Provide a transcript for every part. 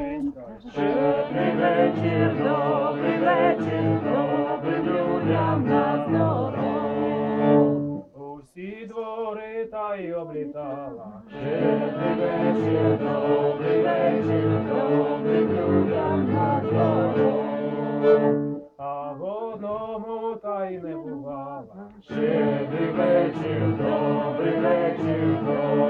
новин. Добрий вечір, добрий вечір, добрим людям на здоров. Усі двори та й облітала. Добрий вечір, добрий вечір, добрим людям на здоров. А в одному та й не бувала. Щедрий вечір, добрий вечір, добрий.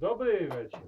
Dobry wieczór.